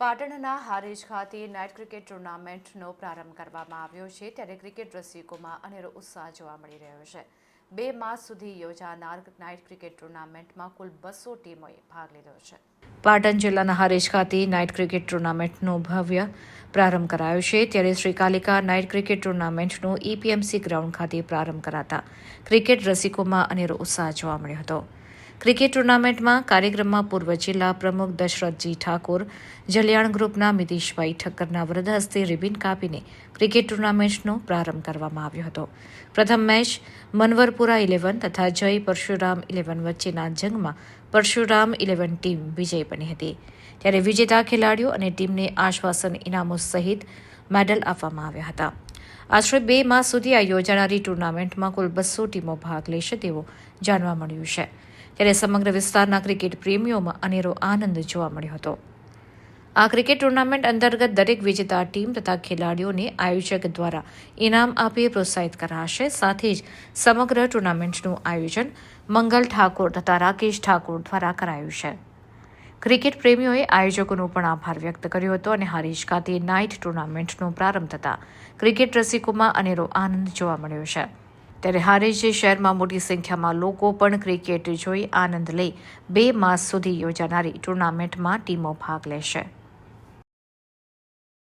પાટણના હારેજ ખાતે night cricket ટુર્નામેન્ટનો પ્રારંભ કરવામાં આવ્યો છે. ત્યારે ક્રિકેટ રસિકોમાં અનેરો ઉત્સાહ જોવા મળી રહ્યો છે. બે માસ સુધી યોજાનાર નાઇટ ક્રિકેટ ટુર્નામેન્ટમાં કુલ બસો ટીમોએ ભાગ લીધો છે. પાટણ જિલ્લાના હારેજ ખાતે નાઇટ ક્રિકેટ ટુર્નામેન્ટનો ભવ્ય પ્રારંભ કરાયો છે. ત્યારે શ્રીકાલિકા નાઇટ ક્રિકેટ ટુર્નામેન્ટનો ઈપીએમસી ગ્રાઉન્ડ ખાતે પ્રારંભ કરાતા ક્રિકેટ રસિકોમાં અનેરો ઉત્સાહ જોવા મળ્યો હતો. ક્રિકેટ ટુર્નામેન્ટમાં કાર્યક્રમમાં પૂર્વ જિલ્લા પ્રમુખ દશરથજી ઠાકોર, જલિયાણ ગ્રુપના મિતેશભાઈ ઠક્કરના વરદ હસ્તે રિબિન કાપીને ક્રિકેટ ટુર્નામેન્ટનો પ્રારંભ કરવામાં આવ્યો હતો. પ્રથમ મેચ મનવરપુરા ઇલેવન તથા જય પરશુરામ ઇલેવન વચ્ચેના જંગમાં પરશુરામ ઇલેવન ટીમ વિજય બની હતી. ત્યારે વિજેતા ખેલાડીઓ અને ટીમને આશ્વાસન ઇનામો સહિત મેડલ આપવામાં આવ્યા હતા. આશરે બે માસ સુધી આ યોજાનારી ટુર્નામેન્ટમાં કુલ બસો ટીમો ભાગ લેશે તેવું જાણવા મળ્યું છે. ત્યારે સમગ્ર વિસ્તારના ક્રિકેટ પ્રેમીઓમાં અનેરો આનંદ જોવા મળ્યો હતો. આ ક્રિકેટ ટુર્નામેન્ટ અંતર્ગત દરેક વિજેતા ટીમ તથા ખેલાડીઓને આયોજક દ્વારા ઇનામ આપી પ્રોત્સાહિત કરાશે. સાથે જ સમગ્ર ટુર્નામેન્ટનું આયોજન મંગલ ઠાકોર તથા રાકેશ ઠાકોર દ્વારા કરાયું છે. ક્રિકેટ પ્રેમીઓએ આયોજકોનો પણ આભાર વ્યક્ત કર્યો હતો અને હરીશ ખાતે નાઇટ ટુર્નામેન્ટનો પ્રારંભ થતાં ક્રિકેટ રસિકોમાં અનેરો આનંદ જોવા મળ્યો છે. ત્યારે હારેજે શહેરમાં મોટી સંખ્યામાં લોકો પણ ક્રિકેટ જોઈ આનંદ લઈ બે માસ સુધી યોજાનારી ટુર્નામેન્ટમાં ટીમો ભાગ લેશે.